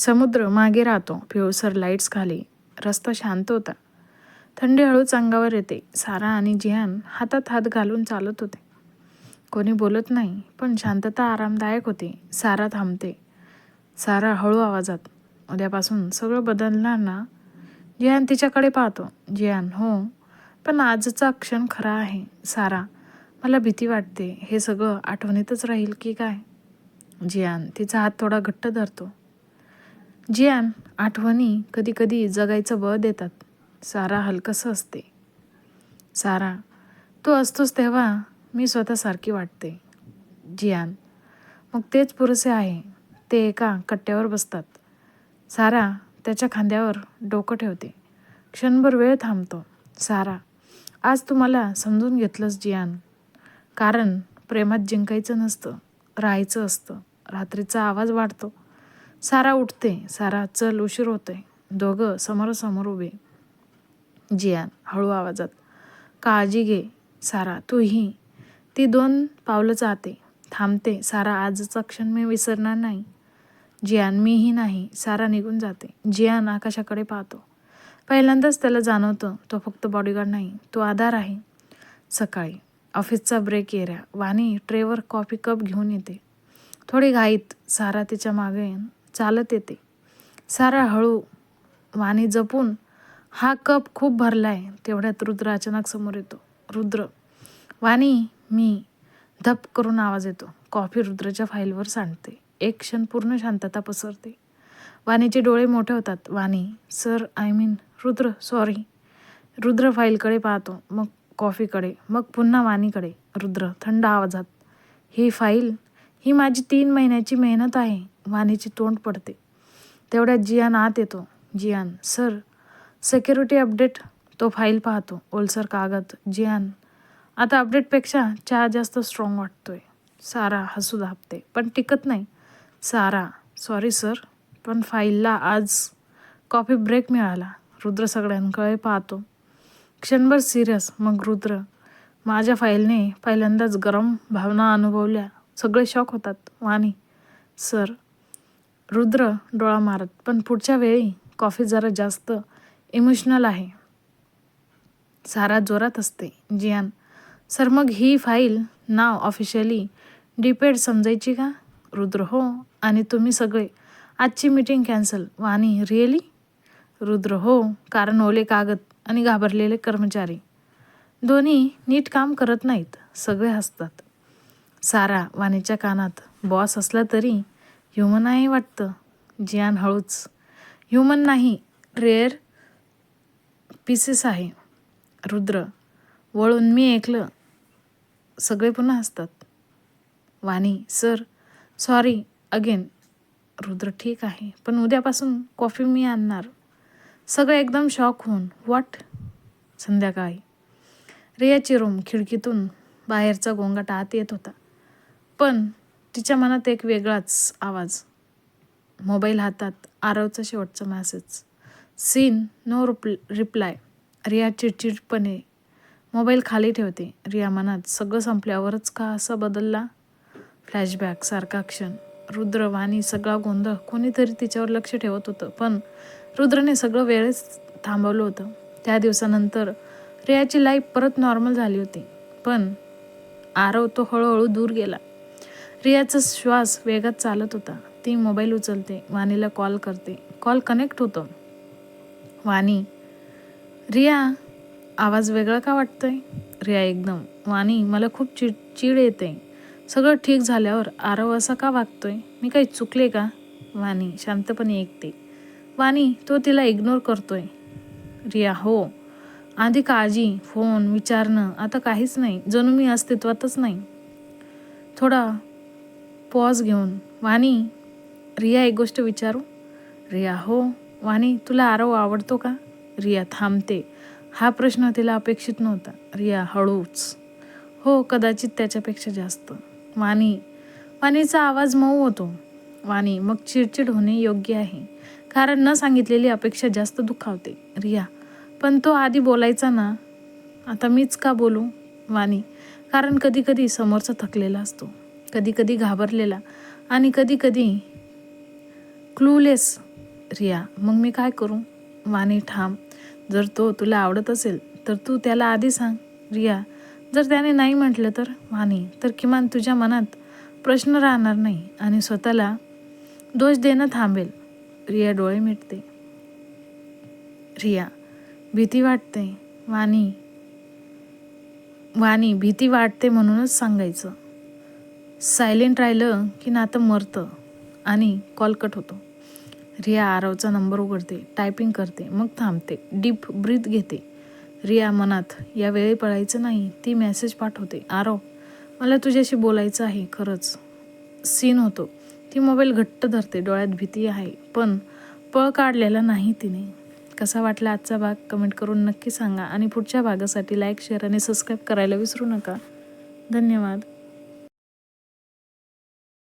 समुद्र मागे राहतो पिवळसर लाईट्स खाली. रस्ता शांत होता. थंडी हळूच अंगावर येते. सारा आणि जिहान हातात हात घालून चालत होते. कोणी बोलत नाही पण शांतता आरामदायक होती. सारा थांबते. सारा हळू आवाजात. उद्यापासून सगळं बदलणार ना? जियान तिच्याकडे पाहतो. जियान हो. पण आजचा क्षण खरा आहे सारा. मला भीती वाटते. हे सगळं आठवणीतच राहील की काय? जियान तिचा हात थोडा घट्ट धरतो. जियान आठवणी कधीकधी जगायचं बळ देतात. सारा हलकंसं असते. सारा तू असतोस तेव्हा मी स्वतःसारखी वाटते. जियान मग तेच पुरेसे आहे. ते एका कट्ट्यावर बसतात. सारा त्याच्या खांद्यावर डोकं ठेवते. क्षणभर वेळ थांबतो. सारा आज तुम्हाला समजून घेतलंच जियान कारण प्रेमात जिंकायचं नसतं राहायचं असतं. रात्रीचा आवाज वाढतो. सारा उठते सारा चल उशीर होतोय. दोघं समोरासमोर उभे. जियान हळू आवाजात. काळजी घे सारा तूही. ती दोन पावलं जाते थांबते सारा आजचा क्षण मी विसरणार नाही. जियान मीही नाही सारा निघून जाते. जियान आकाशाकडे पाहतो. पहिल्यांदाच त्याला जाणवतं तो फक्त बॉडीगार्ड नाही तो आधार आहे. सकाळी ऑफिसचा ब्रेक एरिया वाणी ट्रेवर कॉफी कप घेऊन येते. थोडी घाईत सारा तिच्यामागे चालत येते. सारा हळू वाणी जपून हा कप खूप भरला आहे तेवढ्यात रुद्र अचानक समोर येतो. रुद्र वाणी मी धप करून आवाज येतो. कॉफी रुद्रच्या फाईलवर सांडते. एक क्षण पूर्ण शांतता पसरते. वाणीचे डोळे मोठे होतात. Vani sir I mean Rudra sorry. Rudra फाईलकडे पाहतो मग कॉफीकडे मग पुन्हा वाणीकडे. रुद्र थंड आवाजात ही फाईल ही माझी तीन महिन्याची मेहनत आहे. वाणीची तोंड पडते. तेवढ्यात जियान आत येतो. जियान सर सेक्युरिटी अपडेट तो फाईल पाहतो. ओलसर कागद. जियान आता अपडेटपेक्षा चहा जास्त स्ट्रॉंग वाटतोय. सारा हसू धापते. पण टिकत नाही. सारा सॉरी सर पण फाईलला आज कॉफी ब्रेक मिळाला. रुद्र सगळ्यांकडे पाहतो. क्षणभर सिरियस मग रुद्र माझ्या फाईलने पहिल्यांदाच गरम भावना अनुभवल्या. सगळे शॉक होतात. वाणी सर रुद्र डोळा मारत पण पुढच्या वेळी कॉफी जरा जास्त इमोशनल आहे. सारा जोरात असते जियान सर मग ही फाईल नाव ऑफिशियली डिपेड समजायची का? रुद्र हो आणि तुम्ही सगळे आजची meeting cancel Vani really? Rudra हो कारण ओले कागद आणि घाबरलेले कर्मचारी दोन्ही नीट काम करत नाहीत सगळे हसतात. सारा वाणीच्या कानात बॉस असला तरी ह्युमन आहे वाटतं. जियान हळूच. ह्युमन नाही. रेअर पीसेस आहे. रुद्र. वळून मी ऐकलं. सगळे पुन्हा हसतात. Vani sir sorry again Rudra ठीक आहे. पण उद्यापासून कॉफी मी आणणार. सगळं एकदम शॉक होऊन वाट संध्याकाळी. रियाची रूम खिडकीतून बाहेरचा गोंगाट आत येत होता. पण तिच्या मनात एक वेगळाच आवाज. मोबाईल हातात आरवचा शेवटचा मॅसेज सीन नो रुप रिप्लाय रिया चिडचिडपणे मोबाईल खाली ठेवते. रिया मनात सगळं संपल्यावरच का असा बदलला? फ्लॅशबॅक सारखा क्षण. रुद्र वाणी सगळा गोंधळ कोणीतरी तिच्यावर लक्ष ठेवत होतं पण रुद्रने सगळं वेळेस थांबवलं होतं. त्या दिवसानंतर रियाची लाईफ परत नॉर्मल झाली होती पण आरव तो हळूहळू दूर गेला. रियाचा श्वास वेगात चालत होता. ती मोबाईल उचलते वाणीला कॉल करते. कॉल कनेक्ट होतो. वाणी रिया आवाज वेगळा का वाटतोय? रिया एकदम. वाणी मला खूप चिड चीड येते. सगळं ठीक झाल्यावर आरव असा का वागतोय? मी काही चुकले का? वाणी शांतपणे ऐकते. वाणी तो तिला इग्नोर करतोय. रिया हो. आधी काळजी फोन विचारणं आता काहीच नाही. जणू मी अस्तित्वातच नाही. थोडा पॉज घेऊन वाणी रिया एक गोष्ट विचारू? रिया हो. वाणी तुला आरव आवडतो का? रिया थांबते. हा प्रश्न तिला अपेक्षित नव्हता. रिया हळूच. हो कदाचित त्याच्यापेक्षा जास्त. वाणी वाणीचा आवाज मऊ होतो. वाणी मग चिडचिड होणे योग्य आहे. कारण न सांगितलेली अपेक्षा जास्त दुखावते. रिया पण तो आधी बोलायचा ना? आता मीच का बोलू? वाणी कारण कधीकधी समोरचा थकलेला असतो. कधीकधी घाबरलेला आणि कधीकधी क्लूलेस रिया मग मी काय करू? वाणी ठाम जर तो तुला आवडत असेल तर तू त्याला आधी सांग. रिया जर त्याने नाही म्हटलं तर? वाणी तर किमान तुझ्या मनात प्रश्न राहणार नाही आणि स्वतःला दोष देणं थांबेल. रिया डोळे मिटते. रिया भीती वाटते. वाणी वाणी भीती वाटते म्हणूनच सांगायचं. सायलेंट राहिलं की नातं मरतं आणि कॉल कट होतो. रिया आरवचा नंबर उघडते टायपिंग करते मग थांबते डीप ब्रीथ घेते. रिया मनात या वेळी पळायचं नाही ती मेसेज पाठवते. आरव मला तुझ्याशी बोलायचं आहे खरंच. सीन होतो. ती मोबाईल घट्ट धरते डोळ्यात भीती आहे पण पळ काढलेला नाही तिने. कसा वाटला आजचा भाग? कमेंट करून नक्की सांगा. आणि पुढच्या भागासाठी लाईक शेअर आणि सबस्क्राईब करायला विसरू नका. धन्यवाद.